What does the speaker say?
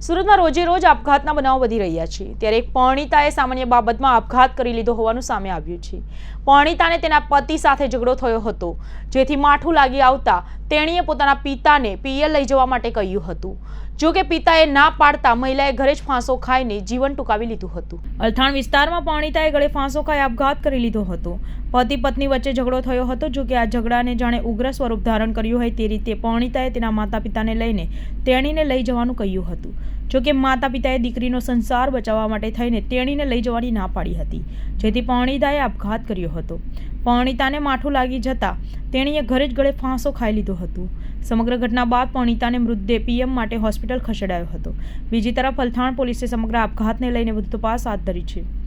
સુરતમાં રોજે રોજ આપઘાતના બનાવો વધી રહ્યા છે. ત્યારે એક પરણિતાએ સામાન્ય બાબતમાં આપઘાત કરી લીધો હોવાનું સામે આવ્યું છે. પરણિતાને તેના પતિ સાથે ઝઘડો થયો હતો, જેથી માઠું લાગી આવતા તેણીએ પોતાના પિતાને પિયર લઈ જવા માટે કહ્યું હતું. જો કે પિતાએ ના પાડતા મહિલાએ ઘરે જ ફાંસો ખાઈને જીવન ટૂંકાવી લીધું હતું. અલથાણ વિસ્તારમાં પરણિતાએ ગળે ફાંસો ખાઈ આપઘાત કરી લીધો હતો. પતિ પત્ની વચ્ચે ઝઘડો થયો હતો, જો કે આ ઝઘડાને જાણે ઉગ્ર સ્વરૂપ ધારણ કર્યું હોય તે રીતે પાણીતાએ તેના માતા પિતાને લઈને તેણીને લઈ જવાનું કહ્યું હતું. જો કે માતા પિતાએ દીકરીનો સંસાર બચાવવા માટે થઈને તેણીને લઈ જવાની ના પાડી હતી, જેથી પરણિતાએ આપઘાત કર્યો હતો. પાણીતાને માઠું લાગી જતા તેણીએ ઘરે જ ગળે ફાંસો ખાઈ લીધો હતો. સમગ્ર ઘટના બાદ પરણિતાને મૃતદેહ પીએમ માટે હોસ્પિટલ ખસેડાયો હતો. બીજી તરફ, અલથાણ પોલીસે સમગ્ર આપઘાતને લઈને વધુ તપાસ હાથ ધરી છે.